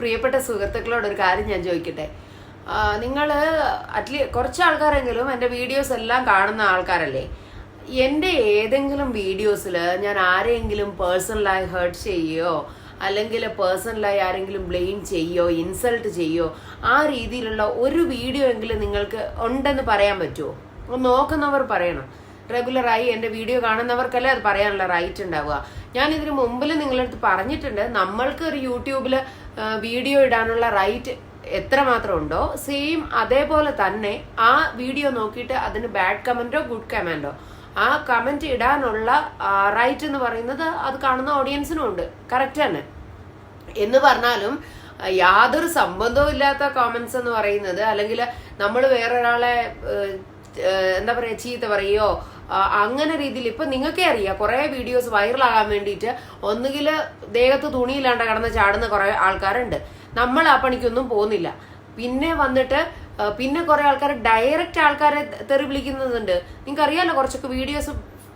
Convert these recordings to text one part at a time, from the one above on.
പ്രിയപ്പെട്ട സുഹൃത്തുക്കളോട് ഒരു കാര്യം ഞാൻ ചോദിക്കട്ടെ? നിങ്ങൾ അറ്റ്ലീ കുറച്ച് ആൾക്കാരെങ്കിലും എന്റെ വീഡിയോസ് എല്ലാം കാണുന്ന ആൾക്കാരല്ലേ? എന്റെ ഏതെങ്കിലും വീഡിയോസിൽ ഞാൻ ആരെയെങ്കിലും പേഴ്സണലായി ഹേർട്ട് ചെയ്യുകയോ അല്ലെങ്കിൽ പേഴ്സണലായി ആരെങ്കിലും ബ്ലെയിം ചെയ്യോ ഇൻസൾട്ട് ചെയ്യോ? ആ രീതിയിലുള്ള ഒരു വീഡിയോ എങ്കിലും നിങ്ങൾക്ക് ഉണ്ടെന്ന് പറയാൻ പറ്റുമോ നോക്കുന്നവർ പറയണം. റെഗുലറായി എന്റെ വീഡിയോ കാണുന്നവർക്കല്ലേ അത് പറയാനുള്ള റൈറ്റ് ഉണ്ടാവുക. ഞാൻ ഇതിന് മുമ്പിൽ നിങ്ങളടുത്ത് പറഞ്ഞിട്ടുണ്ട് നമ്മൾക്ക് ഒരു യൂട്യൂബിൽ വീഡിയോ ഇടാനുള്ള റൈറ്റ് എത്രമാത്രം ഉണ്ടോ സെയിം അതേപോലെ തന്നെ ആ വീഡിയോ നോക്കിയിട്ട് അതിന് ബാഡ് കമന്റോ ഗുഡ് കമന്റോ ആ കമന്റ് ഇടാനുള്ള റൈറ്റ് എന്ന് പറയുന്നത് അത് കാണുന്ന ഓഡിയൻസിനും ഉണ്ട്. കറക്റ്റ് തന്നെ. എന്ന് പറഞ്ഞാലും യാതൊരു സംബന്ധവും ഇല്ലാത്ത കോമന്റ്സ് എന്ന് പറയുന്നത് അല്ലെങ്കിൽ നമ്മൾ വേറൊരാളെ എന്താ പറയാ ചീത്ത പറയോ അങ്ങനെ രീതിയിൽ ഇപ്പൊ നിങ്ങൾക്കേ അറിയാം കുറെ വീഡിയോസ് വൈറലാകാൻ വേണ്ടിയിട്ട് ഒന്നുകിൽ ദേഹത്ത് തുണിയില്ലാണ്ട് കടന്ന് ചാടുന്ന കുറെ ആൾക്കാരുണ്ട്. നമ്മൾ ആ പണിക്കൊന്നും പോകുന്നില്ല. പിന്നെ വന്നിട്ട് പിന്നെ കുറെ ആൾക്കാർ ഡയറക്റ്റ് ആൾക്കാരെ തെറി വിളിക്കുന്നുണ്ട് നിങ്ങൾക്ക് അറിയാലോ കുറച്ചൊക്കെ വീഡിയോസ്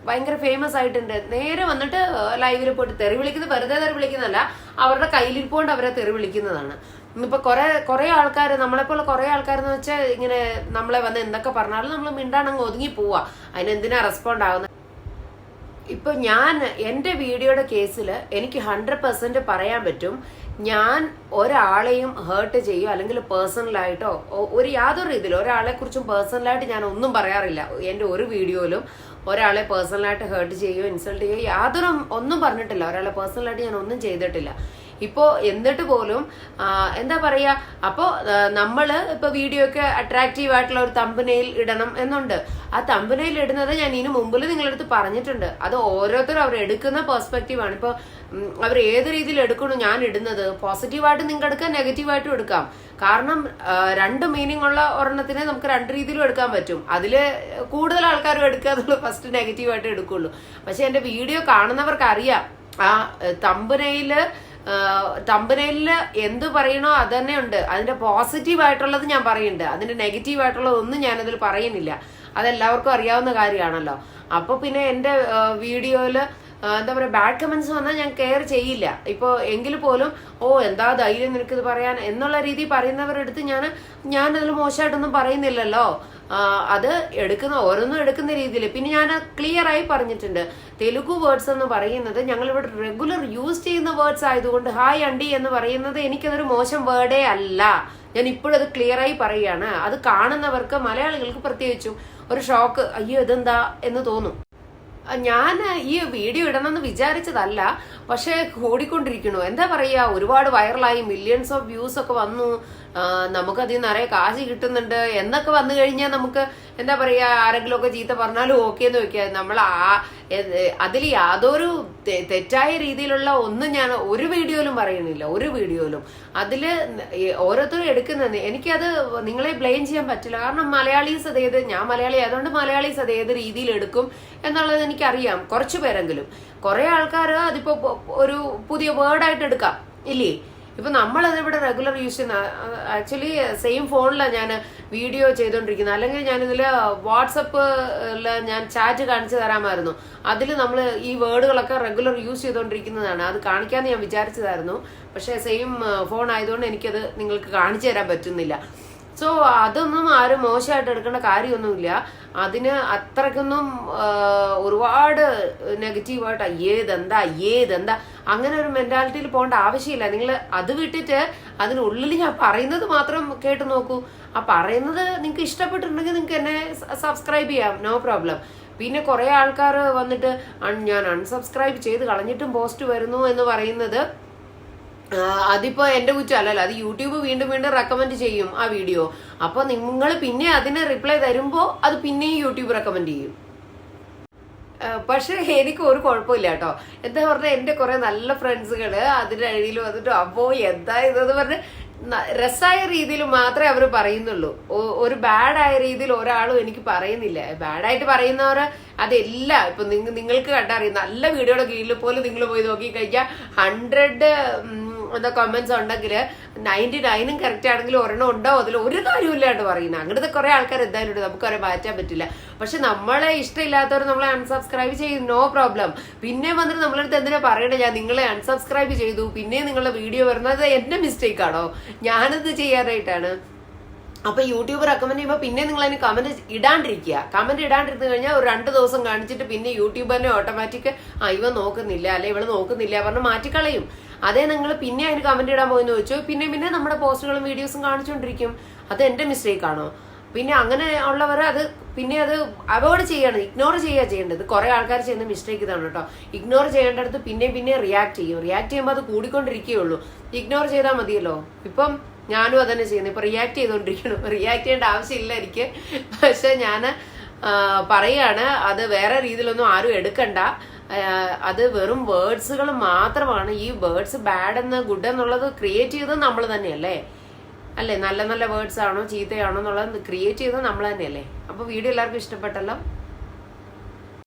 ഭയങ്കര ഫേമസ് ആയിട്ടുണ്ട്. നേരെ വന്നിട്ട് ലൈവിൽ പോയിട്ട് തെറി വിളിക്കുന്നത് വെറുതെ തെറി വിളിക്കുന്നതല്ല അവരുടെ കയ്യിലിരിപ്പോണ്ട് അവരെ തെറി വിളിക്കുന്നതാണ്. ഇന്നിപ്പോ കൊറേ കൊറേ ആൾക്കാർ നമ്മളെ നമ്മളെപ്പോലെ കുറേ ആൾക്കാരെന്ന് വെച്ചാൽ ഇങ്ങനെ നമ്മളെ വന്ന് എന്തൊക്കെ പറഞ്ഞാലും നമ്മൾ മിണ്ടാണങ്ങ് ഒതുങ്ങി പോവാ. അതിനെന്തിനാ റെസ്പോണ്ട് ആവുന്നത് ഇപ്പൊ ഞാൻ എന്റെ വീഡിയോയുടെ കേസിൽ എനിക്ക് ഹൺഡ്രഡ് പെർസെന്റ് പറയാൻ പറ്റും. ഞാൻ ഒരാളെയും ഹേർട്ട് ചെയ്യോ അല്ലെങ്കിൽ പേഴ്സണലായിട്ടോ ഒരു യാതൊരു രീതിയിലും ഒരാളെ കുറിച്ചും പേഴ്സണലായിട്ട് ഞാൻ ഒന്നും പറയാറില്ല. എന്റെ ഒരു വീഡിയോയിലും ഒരാളെ പേഴ്സണലായിട്ട് ഹേർട്ട് ചെയ്യോ ഇൻസൾട്ട് ചെയ്യോ യാതൊരു ഒന്നും പറഞ്ഞിട്ടില്ല. ഒരാളെ പേഴ്സണലായിട്ട് ഞാൻ ഒന്നും ചെയ്തിട്ടില്ല. ഇപ്പോ എന്നിട്ട് പോലും എന്താ പറയാ അപ്പോ നമ്മൾ ഇപ്പൊ വീഡിയോ ഒക്കെ അട്രാക്റ്റീവ് ആയിട്ടുള്ള ഒരു തമ്പനയിൽ ഇടണം എന്നുണ്ട്. ആ തമ്പനയിൽ ഇടുന്നത് ഞാൻ ഇതിനു മുമ്പിൽ നിങ്ങളടുത്ത് പറഞ്ഞിട്ടുണ്ട്. അത് ഓരോരുത്തരും അവർ എടുക്കുന്ന പെർസ്പെക്റ്റീവ് ആണ്. ഇപ്പൊ അവർ ഏത് രീതിയിൽ എടുക്കണോ ഞാൻ ഇടുന്നത്? പോസിറ്റീവായിട്ട് നിങ്ങൾക്ക് എടുക്കാം നെഗറ്റീവായിട്ടും എടുക്കാം. കാരണം രണ്ട് മീനിങ് ഉള്ള ഒരെണ്ണത്തിനെ നമുക്ക് രണ്ട് രീതിയിലും എടുക്കാൻ പറ്റും. അതിൽ കൂടുതൽ ആൾക്കാരും എടുക്കുക എന്നുള്ളത് ഫസ്റ്റ് നെഗറ്റീവായിട്ട് എടുക്കുള്ളൂ. പക്ഷെ എന്റെ വീഡിയോ കാണുന്നവർക്ക് അറിയാം ആ തമ്പനയിൽ തമ്പനയിൽ എന്ത് പറയണോ അത് തന്നെ ഉണ്ട്. അതിന്റെ പോസിറ്റീവ് ആയിട്ടുള്ളത് ഞാൻ പറയുന്നുണ്ട്. അതിന്റെ നെഗറ്റീവ് ആയിട്ടുള്ളതൊന്നും ഞാൻ അതിൽ പറയുന്നില്ല. അതെല്ലാവർക്കും അറിയാവുന്ന കാര്യമാണല്ലോ. അപ്പൊ പിന്നെ എന്റെ വീഡിയോയിൽ എന്താ പറയുക ബാഡ് കമൻസ് വന്നാൽ ഞാൻ കെയർ ചെയ്യില്ല. ഇപ്പോൾ എങ്കിൽ പോലും ഓ എന്താ ധൈര്യം നിനക്കിത് പറയാൻ എന്നുള്ള രീതി പറയുന്നവരെടുത്ത് ഞാൻ ഞാൻ അതിൽ മോശമായിട്ടൊന്നും പറയുന്നില്ലല്ലോ. അത് എടുക്കുന്ന ഓരോന്നും എടുക്കുന്ന രീതിയിൽ. പിന്നെ ഞാൻ ക്ലിയർ ആയി പറഞ്ഞിട്ടുണ്ട്. തെലുഗു വേർഡ്സ് എന്ന് പറയുന്നത് ഞങ്ങൾ ഇവിടെ റെഗുലർ യൂസ് ചെയ്യുന്ന വേർഡ്സ് ആയതുകൊണ്ട് ഹായ് അണ്ടി എന്ന് പറയുന്നത് എനിക്കതൊരു മോശം വേർഡേ അല്ല. ഞാൻ ഇപ്പോഴത് ക്ലിയർ ആയി പറയുകയാണ്. അത് കാണുന്നവർക്ക് മലയാളികൾക്ക് പ്രത്യേകിച്ചും ഒരു ഷോക്ക് അയ്യോ ഇതെന്താ എന്ന് തോന്നും. ഞാൻ ഈ വീഡിയോ ഇടണമെന്ന് വിചാരിച്ചതല്ല പക്ഷേ കൂടിക്കൊണ്ടിരിക്കണു എന്താ പറയാ ഒരുപാട് വൈറലായി മില്യൺസ് ഓഫ് വ്യൂസ് ഒക്കെ വന്നു. നമുക്കതിൽ നിറയെ കാശ് കിട്ടുന്നുണ്ട്. എന്നൊക്കെ വന്നു കഴിഞ്ഞാൽ നമുക്ക് എന്താ പറയാ ആരെങ്കിലും ഒക്കെ ചീത്ത പറഞ്ഞാലും ഓക്കെ എന്ന് വെക്കുക. നമ്മൾ ആ അതിൽ യാതൊരു തെറ്റായ രീതിയിലുള്ള ഒന്നും ഞാൻ ഒരു വീഡിയോയിലും പറയുന്നില്ല ഒരു വീഡിയോയിലും. അതിൽ ഓരോരുത്തരും എടുക്കുന്നത് എനിക്കത് നിങ്ങളെ ബ്ലെയിം ചെയ്യാൻ പറ്റില്ല. കാരണം മലയാളീസ് അതേത് ഞാൻ മലയാളി ആയതുകൊണ്ട് മലയാളീസ് അത് ഏത് രീതിയിൽ എടുക്കും എന്നുള്ളത് എനിക്കറിയാം കുറച്ചു പേരെങ്കിലും. കുറെ ആൾക്കാർ അതിപ്പോ ഒരു പുതിയ വേർഡായിട്ട് എടുക്കാം ഇല്ലേ? ഇപ്പൊ നമ്മളത് ഇവിടെ റെഗുലർ യൂസ് ചെയ്യുന്ന ആക്ച്വലി സെയിം ഫോണിലാണ് ഞാൻ വീഡിയോ ചെയ്തുകൊണ്ടിരിക്കുന്നത് അല്ലെങ്കിൽ ഞാൻ ഇതിൽ വാട്സപ്പിൽ ഞാൻ ചാറ്റ് കാണിച്ചു തരാമായിരുന്നു. അതിൽ നമ്മൾ ഈ വേർഡുകളൊക്കെ റെഗുലർ യൂസ് ചെയ്തുകൊണ്ടിരിക്കുന്നതാണ് അത് കാണിക്കാന്ന് ഞാൻ വിചാരിച്ചതായിരുന്നു. പക്ഷേ സെയിം ഫോൺ ആയതുകൊണ്ട് എനിക്കത് നിങ്ങൾക്ക് കാണിച്ചു തരാൻ പറ്റുന്നില്ല. സോ അതൊന്നും ആരും മോശമായിട്ട് എടുക്കേണ്ട കാര്യമൊന്നുമില്ല. അതിന് അത്രക്കൊന്നും ഒരുപാട് നെഗറ്റീവായിട്ട് അയ്യേ ഇതെന്താ അയ്യേ ഇതെന്താ അങ്ങനെ ഒരു മെന്റാലിറ്റിയിൽ പോകേണ്ട ആവശ്യമില്ല. നിങ്ങൾ അത് വിട്ടിട്ട് അതിനുള്ളിൽ ഞാൻ പറയുന്നത് മാത്രം കേട്ട് നോക്കൂ. ആ പറയുന്നത് നിങ്ങൾക്ക് ഇഷ്ടപ്പെട്ടിട്ടുണ്ടെങ്കിൽ നിങ്ങൾക്ക് എന്നെ സബ്സ്ക്രൈബ് ചെയ്യാം. നോ പ്രോബ്ലം പിന്നെ കുറേ ആൾക്കാർ വന്നിട്ട് ഞാൻ അൺസബ്സ്ക്രൈബ് ചെയ്ത് കളഞ്ഞിട്ടും പോസ്റ്റ് വരുന്നു എന്ന് പറയുന്നത് അതിപ്പോ എന്റെ കുറ്റം അല്ലല്ലോ. അത് യൂട്യൂബ് വീണ്ടും വീണ്ടും റെക്കമെൻഡ് ചെയ്യും ആ വീഡിയോ അപ്പൊ നിങ്ങൾ പിന്നെ അതിന് റിപ്ലൈ തരുമ്പോ അത് പിന്നെയും യൂട്യൂബ് റെക്കമെൻഡ് ചെയ്യും. പക്ഷെ എനിക്ക് ഒരു കുഴപ്പമില്ല കേട്ടോ. എന്താ പറഞ്ഞാൽ എന്റെ കുറെ നല്ല ഫ്രണ്ട്സുകൾ അതിന്റെ അഴിയിൽ വന്നിട്ട് അപ്പോ എന്താ ഇതെന്ന് പറഞ്ഞ രസായ രീതിയിൽ മാത്രമേ അവർ പറയുന്നുള്ളൂ. ഒരു ബാഡായ രീതിയിൽ ഒരാളും എനിക്ക് പറയുന്നില്ല. ബാഡായിട്ട് പറയുന്നവര് അതെല്ലാം ഇപ്പൊ നിങ്ങ നിങ്ങൾക്ക് കണ്ടറിയാം നല്ല വീഡിയോയുടെ കീഴിൽ പോലും നിങ്ങൾ പോയി നോക്കി കഴിഞ്ഞാൽ ഹൺഡ്രഡ് എന്താ കമന്റ്സ് ഉണ്ടെങ്കിൽ നയന്റി നയനും കറക്റ്റ് ആണെങ്കിൽ ഒരെണ്ണം ഉണ്ടോ? അതിൽ ഒരു കാര്യമില്ലാണ്ട് പറയുന്നത് അങ്ങനത്തെ കുറെ ആൾക്കാർ എന്തായാലും ഉണ്ട്. നമുക്ക് അവരെ മാറ്റാൻ പറ്റില്ല. പക്ഷെ നമ്മളെ ഇഷ്ടമില്ലാത്തവർ നമ്മളെ അൺസബ്സ്ക്രൈബ് ചെയ്യും. നോ പ്രോബ്ലം പിന്നെ വന്നിട്ട് നമ്മളടുത്ത് എന്തിനാ പറയണേ? ഞാൻ നിങ്ങളെ അൺസബ്സ്ക്രൈബ് ചെയ്തു. പിന്നെ നിങ്ങളുടെ വീഡിയോ വരുന്നത് എന്റെ മിസ്റ്റേക്ക് ആണോ? ഞാനത് ചെയ്യാനായിട്ടാണ് അപ്പൊ യൂട്യൂബ് റെക്കമെൻഡ് ചെയ്യുമ്പോൾ പിന്നെ നിങ്ങൾ അതിന് കമന്റ് ഇടാണ്ടിരിക്കുക. കമന്റ് ഇടാണ്ടിരുന്നു കഴിഞ്ഞാൽ ഒരു രണ്ട് ദിവസം കാണിച്ചിട്ട് പിന്നെ യൂട്യൂബ് തന്നെ ഓട്ടോമാറ്റിക് ആ ഇവ നോക്കുന്നില്ല അല്ലെ ഇവൾ നോക്കുന്നില്ല പറഞ്ഞ് മാറ്റിക്കളയും. അതേ നിങ്ങൾ പിന്നെ അതിന് കമന്റ് ഇടാൻ പോയെന്ന് ചോദിച്ചു. പിന്നെ പിന്നെ നമ്മുടെ പോസ്റ്റുകളും വീഡിയോസും കാണിച്ചുകൊണ്ടിരിക്കും. അത് എന്റെ മിസ്റ്റേക്ക് ആണോ? പിന്നെ അങ്ങനെ ഉള്ളവർ അത് പിന്നെ അത് അവോയ്ഡ് ചെയ്യാണ്. ഇഗ്നോർ ചെയ്യുക ചെയ്യേണ്ടത്. കുറെ ആൾക്കാർ ചെയ്യുന്ന മിസ്റ്റേക്ക് ഇതാണ് കേട്ടോ. ഇഗ്നോർ ചെയ്യേണ്ടടുത്ത് പിന്നെ പിന്നെ റിയാക്ട് ചെയ്യും. റിയാക്ട് ചെയ്യുമ്പോൾ അത് കൂടിക്കൊണ്ടിരിക്കുകയുള്ളൂ. ഇഗ്നോർ ചെയ്താൽ മതിയല്ലോ. ഇപ്പം ഞാനും അതന്നെ ചെയ്യുന്നത്. ഇപ്പൊ റിയാക്ട് ചെയ്തുകൊണ്ടിരിക്കണം റിയാക്ട് ചെയ്യേണ്ട ആവശ്യമില്ല എനിക്ക്. പക്ഷെ ഞാൻ പറയാണ് അത് വേറെ രീതിയിലൊന്നും ആരും എടുക്കണ്ട. അത് വെറും വേർഡ്സുകൾ മാത്രമാണ്. ഈ വേർഡ്സ് ബാഡ് എന്ന് ഗുഡ് എന്നുള്ളത് ക്രിയേറ്റ് ചെയ്തത് നമ്മൾ തന്നെയല്ലേ? അല്ലേ? നല്ല നല്ല വേർഡ്സ് ആണോ ചീത്തയാണോ എന്നുള്ളത് ക്രിയേറ്റ് ചെയ്തത് നമ്മൾ തന്നെയല്ലേ? അപ്പോൾ വീഡിയോ എല്ലാവർക്കും ഇഷ്ടപ്പെട്ടല്ലോ.